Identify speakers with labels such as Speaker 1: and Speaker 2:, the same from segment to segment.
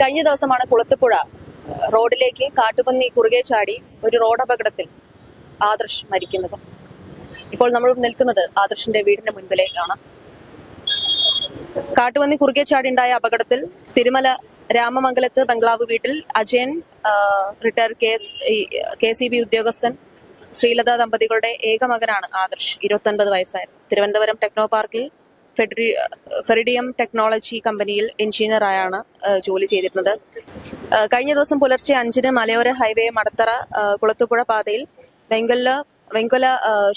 Speaker 1: കഴിഞ്ഞ ദിവസമാണ് കുളത്തുപുഴ റോഡിലേക്ക് കാട്ടുപന്നി കുറുകെ ചാടി ഒരു റോഡപകടത്തിൽ ആദർശ് മരിക്കുന്നത്. ഇപ്പോൾ നമ്മൾ നിൽക്കുന്നത് ആദർശിന്റെ വീടിന്റെ മുൻപിലേക്കാണ്. കാട്ടുവന്നി കുറുകെ ചാടി ഉണ്ടായ അപകടത്തിൽ തിരുമല രാമമംഗലത്ത് ബംഗ്ലാവ് വീട്ടിൽ Ajayan retire case K C B ഉദ്യോഗസ്ഥൻ ശ്രീലത ദമ്പതികളുടെ ഏക മകനാണ് ആദർശ് ഇരുപത്തൊൻപത് വയസ്സായിരുന്നു തിരുവനന്തപുരം ടെക്നോ പാർക്കിൽ ഫെഡറി ഫെറിഡിയം ടെക്നോളജി കമ്പനിയിൽ എഞ്ചിനീയറായാണ് ജോലി ചെയ്തിരുന്നത്. കഴിഞ്ഞ ദിവസം പുലർച്ചെ അഞ്ചിന് മലയോര ഹൈവേ മടത്തറ കുളത്തുപുഴ പാതയിൽ വെങ്കല്ല വെങ്കൊല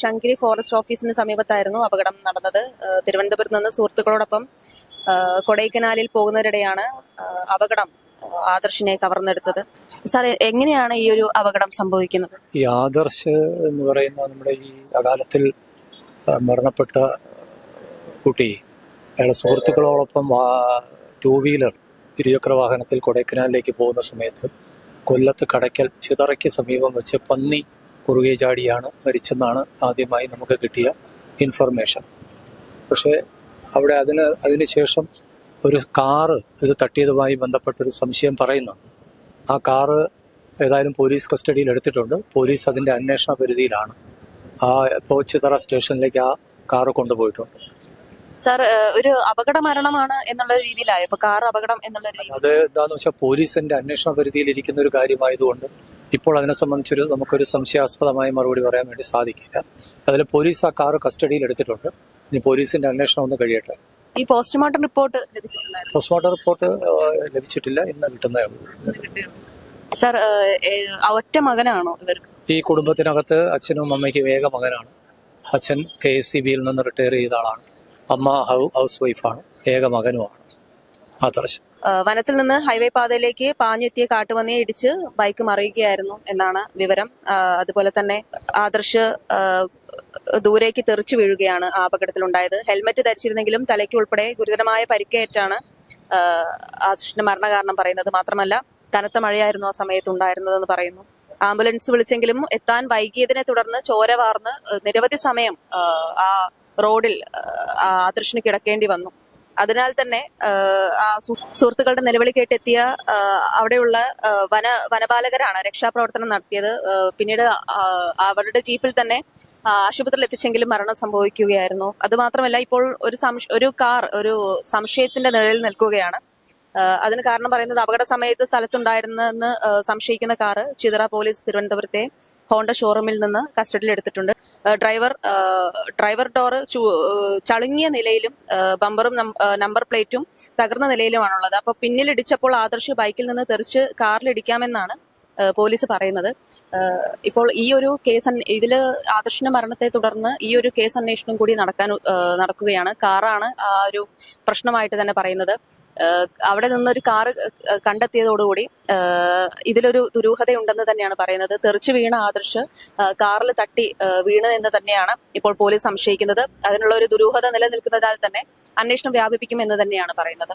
Speaker 1: ശങ്കരി ഫോറസ്റ്റ് ഓഫീസിന് സമീപത്തായിരുന്നു അപകടം നടന്നത്. തിരുവനന്തപുരത്ത് നിന്ന് സുഹൃത്തുക്കളോടൊപ്പം കൊടൈക്കനാലിൽ പോകുന്നതിനിടെയാണ് അപകടം ആദർശിനെ കവർന്നെടുത്തത്. സാർ എങ്ങനെയാണ് ഈ ഒരു അപകടം സംഭവിക്കുന്നത്?
Speaker 2: ഈ ആദർശ് എന്ന് പറയുന്ന നമ്മുടെ ഈ അകാലത്തിൽ മരണപ്പെട്ട കുട്ടി അയാളെ സുഹൃത്തുക്കളോടൊപ്പം ടൂ വീലർ ഇരുചക്ര വാഹനത്തിൽ കൊടൈക്കനാലിലേക്ക് പോകുന്ന സമയത്ത് കൊല്ലത്ത് കടയ്ക്കൽ ചിതറയ്ക്ക് സമീപം വെച്ച് പന്നി കുറുകെ ചാടിയാണ് മരിച്ചെന്നാണ് ആദ്യമായി നമുക്ക് കിട്ടിയ ഇൻഫർമേഷൻ പക്ഷേ അവിടെ അതിന് അതിനുശേഷം ഒരു കാറ് ഇത് തട്ടിയതുമായി ബന്ധപ്പെട്ടൊരു സംശയം പറയുന്നുണ്ട്. ആ കാറ് ഏതായാലും പോലീസ് കസ്റ്റഡിയിൽ എടുത്തിട്ടുണ്ട്. പോലീസ് അതിന്റെ അന്വേഷണ പരിധിയിലാണ്. ആ പോച്ചിതറ ചിതറ സ്റ്റേഷനിലേക്ക് ആ കാറ് കൊണ്ടുപോയിട്ടുണ്ട്.
Speaker 1: സാർ ഒരു അപകട മരണമാണ് എന്നുള്ള രീതിയിലായോ? കാർ അപകടം എന്നുള്ള രീതി
Speaker 2: അത് എന്താന്ന് വെച്ചാൽ പോലീസിന്റെ അന്വേഷണ പരിധിയിൽ ഇരിക്കുന്ന ഒരു കാര്യമായതുകൊണ്ട് ഇപ്പോൾ അതിനെ സംബന്ധിച്ചൊരു നമുക്കൊരു സംശയാസ്പദമായ മറുപടി പറയാൻ വേണ്ടി സാധിക്കില്ല. അതിൽ പോലീസ് ആ കാർ കസ്റ്റഡിയിൽ എടുത്തിട്ടുണ്ട്. ഇനി പോലീസിന്റെ അന്വേഷണം ഒന്ന് കഴിയട്ടെ.
Speaker 1: ഈ പോസ്റ്റ്മോർട്ടം റിപ്പോർട്ട് ലഭിച്ചിട്ടുണ്ടായിരുന്നു?
Speaker 2: പോസ്റ്റ്മോർട്ടം റിപ്പോർട്ട് ലഭിച്ചിട്ടില്ല. ഇന്ന് കിട്ടുന്നേ ഉള്ളൂ.
Speaker 1: സാർ ഒറ്റ മകനാണോ ഇവർക്ക്?
Speaker 2: ഈ കുടുംബത്തിനകത്ത് അച്ഛനും അമ്മയ്ക്കും ഏക മകനാണ്. അച്ഛൻ കെ എസ് സി ബിയിൽ നിന്ന് റിട്ടയർ ചെയ്ത ആളാണ്. അമ്മ ഹൗസ് വൈഫാണ് ഏക മകനുമാണ്.
Speaker 1: വനത്തിൽ നിന്ന് ഹൈവേ പാതയിലേക്ക് പാഞ്ഞെത്തിയ കാട്ടുപന്നിയെ ഇടിച്ച് ബൈക്ക് മറിയുകയായിരുന്നു എന്നാണ് വിവരം. അതുപോലെ തന്നെ ആദർശ് ദൂരേക്ക് തെറിച്ചു വീഴുകയാണ് ആ അപകടത്തിലുണ്ടായത്. ഹെൽമറ്റ് ധരിച്ചിരുന്നെങ്കിലും തലയ്ക്ക് ഉൾപ്പെടെ ഗുരുതരമായ പരിക്കേറ്റാണ് ആദർശിന്റെ മരണകാരണം പറയുന്നത്. മാത്രമല്ല കനത്ത മഴയായിരുന്നു ആ സമയത്ത് ഉണ്ടായിരുന്നതെന്ന് പറയുന്നു. ആംബുലൻസ് വിളിച്ചെങ്കിലും എത്താൻ വൈകിയതിനെ തുടർന്ന് ചോര വാർന്ന് നിരവധി സമയം ആ റോഡിൽ അതൃഷ്ണ കിടക്കേണ്ടി വന്നു. അതിനാൽ തന്നെ ആ സുഹൃത്തുക്കളുടെ നിലവിളി കേട്ടെത്തിയ അവിടെയുള്ള വന വനപാലകരാണ് രക്ഷാപ്രവർത്തനം നടത്തിയത്. പിന്നീട് അവരുടെ ജീപ്പിൽ തന്നെ ആശുപത്രിയിൽ എത്തിച്ചെങ്കിലും മരണം സംഭവിക്കുകയായിരുന്നു. അതുമാത്രമല്ല ഇപ്പോൾ ഒരു സംശ ഒരു കാർ ഒരു സംശയത്തിന്റെ നിഴലിൽ നിൽക്കുകയാണ്. അതിന് കാരണം പറയുന്നത് അപകട സമയത്ത് സ്ഥലത്തുണ്ടായിരുന്നെന്ന് സംശയിക്കുന്ന കാറ് ചിതറ പോലീസ് തിരുവനന്തപുരത്തെ ഹോണ്ട ഷോറൂമിൽ നിന്ന് കസ്റ്റഡിയിൽ എടുത്തിട്ടുണ്ട്. ഡ്രൈവർ ഡ്രൈവർ ഡോറ് ചളുങ്ങിയ നിലയിലും ബമ്പറും നമ്പർ പ്ലേറ്റും തകർന്ന നിലയിലുമാണുള്ളത്. അപ്പൊ പിന്നിലിടിച്ചപ്പോൾ ആദർശ് ബൈക്കിൽ നിന്ന് തെറിച്ച് കാറിലിടിക്കാമെന്നാണ് പോലീസ് പറയുന്നത്. ഇപ്പോൾ ഈ ഒരു കേസ് ഇതിൽ ആദർശിന്റെ മരണത്തെ തുടർന്ന് ഈ ഒരു കേസ് അന്വേഷണം കൂടി നടക്കാൻ നടക്കുകയാണ്. കാറാണ് ആ ഒരു പ്രശ്നമായിട്ട് തന്നെ പറയുന്നത്. അവിടെ നിന്നൊരു ഏഹ്, കണ്ടെത്തിയതോടുകൂടി ഇതിലൊരു ദുരൂഹതയുണ്ടെന്ന് തന്നെയാണ് പറയുന്നത്. തെറിച്ചു വീണ ആദർശ് കാറിൽ തട്ടി ഏഹ്, വീണ് എന്ന് തന്നെയാണ് ഇപ്പോൾ പോലീസ് സംശയിക്കുന്നത്. അതിനുള്ള ഒരു ദുരൂഹത നിലനിൽക്കുന്നതിനാൽ തന്നെ അന്വേഷണം വ്യാപിപ്പിക്കും എന്ന് തന്നെയാണ് പറയുന്നത്.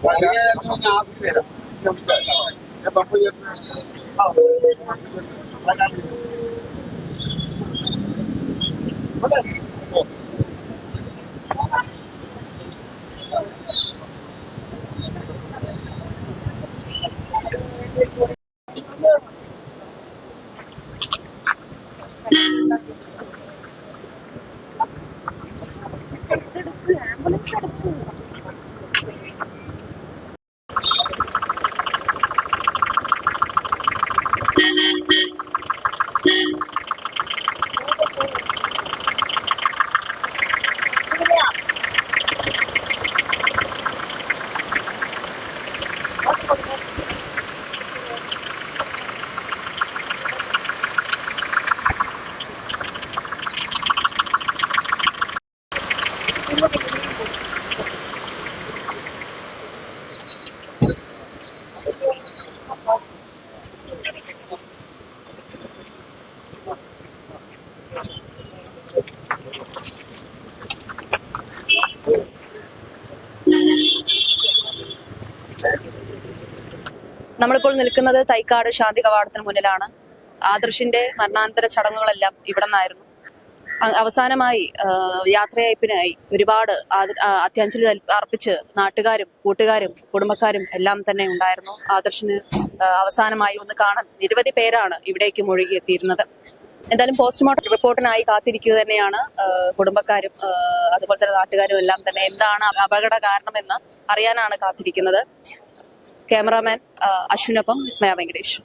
Speaker 3: 我今天来拿东西了，要不你过来。那把包也拿过来。好。来。好的。
Speaker 1: നമ്മളിപ്പോൾ നിൽക്കുന്നത് തൈക്കാട് ശാന്തി കവാടത്തിന് മുന്നിലാണ്. ആദർശിന്റെ മരണാനന്തര ചടങ്ങുകളെല്ലാം ഇവിടെ നിന്നായിരുന്നു അവസാനമായി യാത്രയയപ്പിനായി ഒരുപാട് അത്യാഞ്ജലി അർപ്പിച്ച് നാട്ടുകാരും കൂട്ടുകാരും കുടുംബക്കാരും എല്ലാം തന്നെ ഉണ്ടായിരുന്നു. ആദർശിന് അവസാനമായി ഒന്ന് കാണാൻ നിരവധി പേരാണ് ഇവിടേക്ക് മുഴുകിയെത്തിയിരുന്നത്. എന്തായാലും പോസ്റ്റ്മോർട്ടം റിപ്പോർട്ടിനായി കാത്തിരിക്കുക തന്നെയാണ് കുടുംബക്കാരും അതുപോലെ തന്നെ നാട്ടുകാരും എല്ലാം തന്നെ എന്താണ് അപകട കാരണമെന്ന് അറിയാനാണ് കാത്തിരിക്കുന്നത്. ക്യാമറാമാൻ അശ്വിനൊപ്പം വിസ്മയ വെങ്കടേഷ്